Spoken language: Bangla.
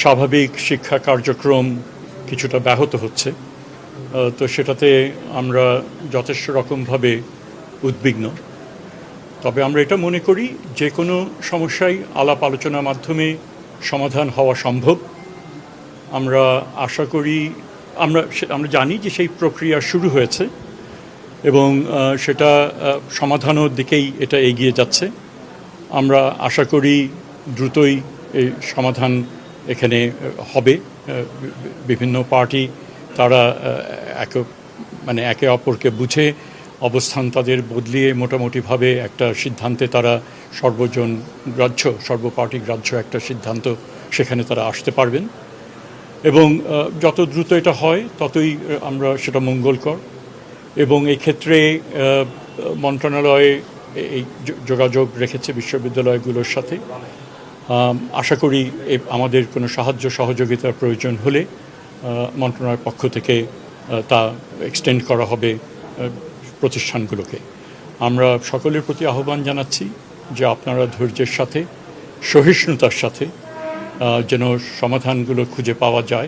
স্বাভাবিক শিক্ষা কার্যক্রম কিছুটা ব্যাহত হচ্ছে তো সেটাতে আমরা যথেষ্ট রকমভাবে উদ্বিগ্ন। তবে আমরা এটা মনে করি, যে কোনো সমস্যাই আলাপ আলোচনার মাধ্যমে সমাধান হওয়া সম্ভব। আমরা আশা করি, আমরা আমরা জানি যে সেই প্রক্রিয়া শুরু হয়েছে এবং সেটা সমাধানের দিকেই এটা এগিয়ে যাচ্ছে। আমরা আশা করি দ্রুতই এই সমাধান এখানে হবে বিভিন্ন পার্টি তারা এক মানে একে অপরকে বুঝে অবস্থান তাদের বদলিয়ে মোটামুটিভাবে একটা সিদ্ধান্তে তারা সর্বজন গ্রাহ্য সর্বপার্টি গ্রাহ্য একটা সিদ্ধান্ত সেখানে তারা আসতে পারবেন। এবং যত দ্রুত এটা হয় ততই আমরা সেটা মঙ্গলকর। এবং এই ক্ষেত্রে আহ, মন্ত্রণালয়ে এই যোগাযোগ রেখেছে বিশ্ববিদ্যালয়গুলোর সাথে। আশা করি আমাদের কোনো সাহায্য সহযোগিতার প্রয়োজন হলে মন্ত্রণালয়ের পক্ষ থেকে তা এক্সটেন্ড করা হবে প্রতিষ্ঠানগুলোকে। আমরা সকলের প্রতি আহ্বান জানাচ্ছি যে আপনারা ধৈর্যের সাথে, সহিষ্ণুতার সাথে যেন সমাধানগুলো খুঁজে পাওয়া যায়।